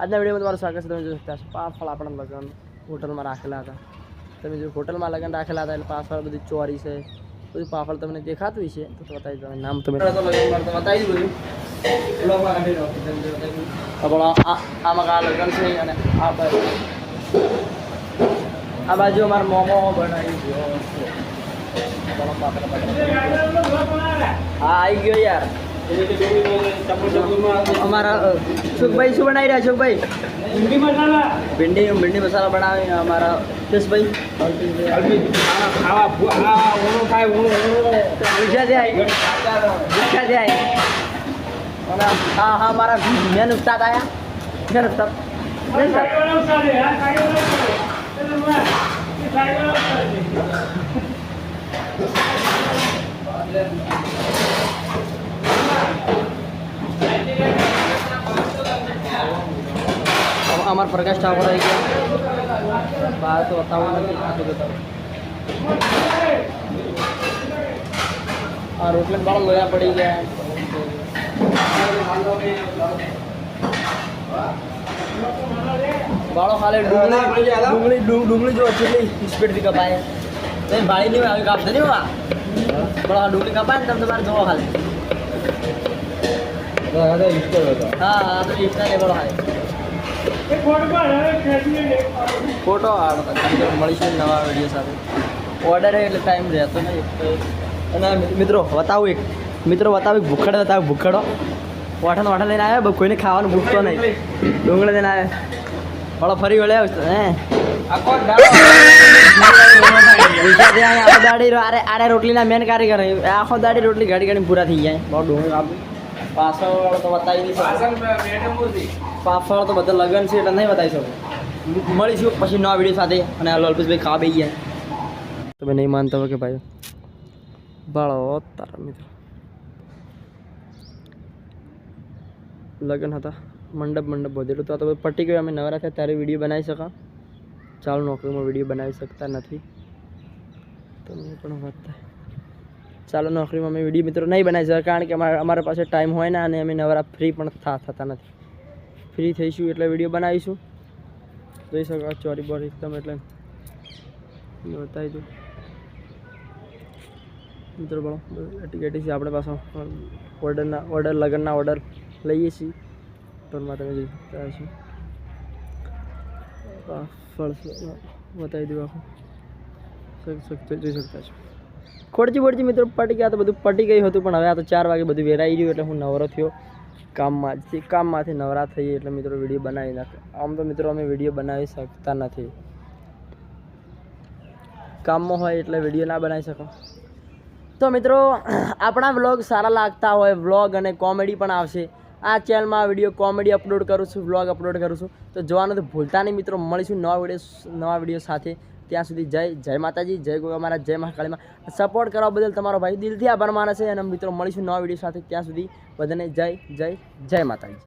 આજના વિડીયોમાં તમારું સ્વાગત છે. તમે જોઈ શકતા છો પાફળ આપણા લગ્ન હોટલમાં રાખેલા હતા. તમે જો હોટલમાં લગ્ન રાખેલા હતા એટલે પાછળ બધી ચોરી છે બધું પાફળ તમને દેખાતું છે તો બતાવી દઉં નામ તમે બતાવી દીધું આમાં આ લગ્ન છે અને આ આ બાજુ અમારો મોમો બનાવી ગયો હા આવી ગયો યાર. અમારા સુખભાઈ શું બનાવી રહ્યા સુખભાઈ ભીંડી ભીંડી મસાલા બનાવી અમારા કેશભાઈ આવી હા હા, મારા મેન ઉસ્તાદ આયા. મેન ઉસ્તાદ. Thank ઉસ્તાદ. અમાર પ્રકાશ ઠાકોર આવી ગયા. બહાર તો બતાવવું નથી આટલું બતાવું આ રોટલા બાળ લોયા પડી ગયા. બાળો ખાલે ડુંગળી ડુંગળી ડુંગળી જો કેટલી સ્પીડથી કપાય. નહીં ભાળી નહીં આવી કાપતા નહીં આ. પણ આ ડુંગળી કપાય ને તમે તમારે જોવો ખાલે હા હા તો ને બળો ખાલે ફોટો મળીશું નવા વીડિયો સાથે. ઓર્ડર એટલે ટાઈમ રહેતો નહીં. અને મિત્રો બતાવું એક. મિત્રો બતાવું ભૂખડે બતાવું ભૂખડો. વાઠણ વાઠણ લઈને આવ્યા કોઈને ખાવાનું ભૂખતો નહીં. ડુંગળી લઈને આવ્યા. વાળો ફરી વળ્યા હે? આખો દાડી રોટલીના મેન કારીગર. આખો દાડી રોટલી ગાડી ગાડી પૂરા થઈ જાય. બહુ ડુંગળી પાછળ તો બતાવી નહીં પાછળ તો બધા લગન છે એટલે નહીં બતાવી શકું. મળીશું પછી નવા વીડિયો સાથે. અને આ અલ્પેશભાઈ ખાવા બેસી ગયા. તમે નહીં માનતા હોય કે ભાઈ બાળો તારા મિત્રો. લગ્ન હતા. મંડપ મંડપ બધેલું તો આ તો પટી ગયું. અમે નવરા થયા ત્યારે વીડિયો બનાવી શકા ચાલુ નોકરીમાં વીડિયો બનાવી શકતા નથી. તમને પણ વાત થાય ચાલો નોકરીમાં અમે વીડિયો મિત્રો નહીં બનાવી શકતા કારણ કે અમારા પાસે ટાઈમ હોય ને અને અમે નવરા ફ્રી પણ થતા નથી. ફ્રી થઈશું એટલે વીડિયો બનાવીશું. જોઈ શકો ચોરી બોરી એકદમ એટલે બતાવી દઉં. મિત્રો બોલો ટિકિટ છે. આપણે પાછો ઓર્ડરના ઓર્ડર લગ્નના ઓર્ડર લઈએ છીએ. ટોલમાં તમે જોઈ શકતા છો ફળ બતાવી દઉં આખું. જોઈ શકતા છો ખોડજી બોડજી મિત્રો પટી ગયા તો બધું પટી ગયું હતું, પણ હવે આ તો ચાર વાગે બધું વેરાઈ ગયું એટલે હું નવરો થયો. કામમાંથી કામમાંથી નવરા થઈએ એટલે મિત્રો વીડિયો બનાવી નાખે. આમ તો મિત્રો અમે વીડિયો બનાવી શકતા નથી. કામમાં હોય એટલે વીડિયો ના બનાવી શકો. તો મિત્રો, આપણા વ્લોગ સારા લાગતા હોય, વ્લોગ અને કોમેડી પણ આવશે. આ ચેનલમાં વીડિયો કોમેડી અપલોડ કરું છું વ્લોગ અપલોડ કરું છું. તો જોવાનું તો ભૂલતા નહીં મિત્રો, મળીશું નવા વીડિયો નવા વીડિયો સાથે. ત્યાં સુધી જય જય માતાજી, જય ગોગા મહારાજ, જય મહાકાળીમાં સપોર્ટ કરવા બદલ તમારો ભાઈ દિલથી આભાર માને છે અને મિત્રો, મળીશું નવા વીડિયો સાથે. ત્યાં સુધી બધાને જય જય જય માતાજી.